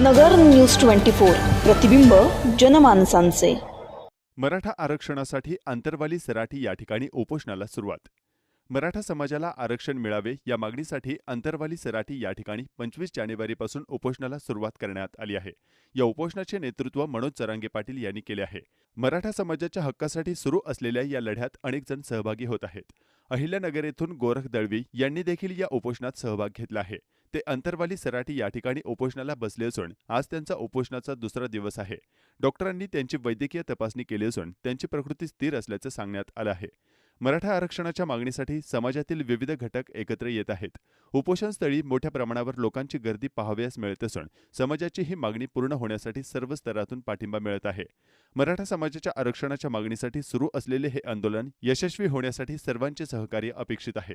नगर news twenty four प्रतिबिंब जनमानसांचे. मराठा आरक्षणासाठी आंतरवाली सराठी या ठिकाणी उपोषणाला सुरुवात. मराठा समाजाला आरक्षण मिळावे या मागणीसाठी आंतरवाली सराठी या ठिकाणी पंचवीस जानेवारीपासून उपोषणाला सुरुवात करण्यात आली आहे. या उपोषणाचे नेतृत्व मनोज चरांगे पाटील यांनी केले आहे. मराठा समाजाच्या हक्कासाठी सुरू असलेल्या या लढ्यात अनेक जण सहभागी होत आहेत. अहिल्यानगर येथून गोरख दळवी यांनी देखील या उपोषणात सहभाग घेतला आहे. ते अंतरवाली सराठी या ठिकाणी उपोषणाला बसले असून आज त्यांचा उपोषणाचा दुसरा दिवस आहे. डॉक्टरांनी त्यांची वैद्यकीय तपासणी केली असून त्यांची प्रकृती स्थिर असल्याचं सांगण्यात आलं आहे. मराठा आरक्षणाच्या मागणीसाठी समाजातील विविध घटक एकत्र येत आहेत. उपोषणस्थळी मोठ्या प्रमाणावर लोकांची गर्दी पाहावयास मिळत असून समाजाची ही मागणी पूर्ण होण्यासाठी सर्व स्तरातून पाठिंबा मिळत आहे. मराठा समाजाच्या आरक्षणाच्या मागणीसाठी सुरू असलेले हे आंदोलन यशस्वी होण्यासाठी सर्वांचे सहकार्य अपेक्षित आहे.